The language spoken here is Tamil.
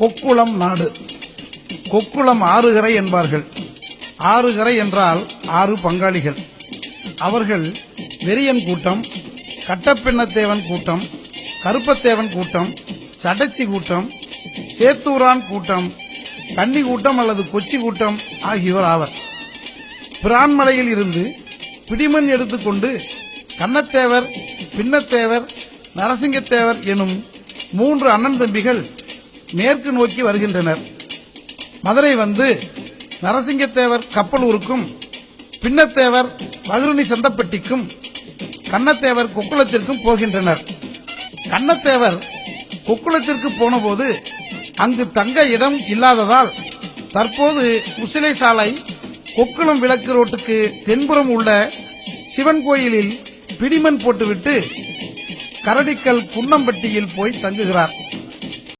கொக்குளம் நாடு. கொக்குளம் ஆறுகரை என்பார்கள். ஆறுகரை என்றால் ஆறு பங்காளிகள். அவர்கள் வெறியன் கூட்டம் கட்டப்பெண்ணத்தேவன் கூட்டம் கருப்பத்தேவன் கூட்டம் சடச்சி கூட்டம் சேத்தூரான் கூட்டம் கன்னி கூட்டம் அல்லது கொச்சி கூட்டம் ஆகியோர் ஆவர். பிரான்மலையில் இருந்து பிடிமண் எடுத்துக்கொண்டு கண்ணத்தேவர் பின்னத்தேவர் நரசிங்கத்தேவர் எனும் மூன்று அண்ணன் தம்பிகள் மேற்கு நோக்கி வருகின்றனர். மதுரை வந்து நரசிங்கத்தேவர் கப்பலூருக்கும் பின்னத்தேவர் மதுரணி சந்தப்பட்டிக்கும் கண்ணத்தேவர் கொக்குளத்திற்கும் போகின்றனர். கண்ணத்தேவர் கொக்குளத்திற்கு போனபோது அங்கு தங்க இடம் இல்லாததால் தற்போது உசிலை சாலை கொக்குளம் விளக்கு ரோட்டுக்கு தென்புறம் உள்ள சிவன் கோயிலில் பிடிமண் போட்டுவிட்டு கரடிக்கல் குன்னம்பட்டியில் போய் தங்குகிறார்.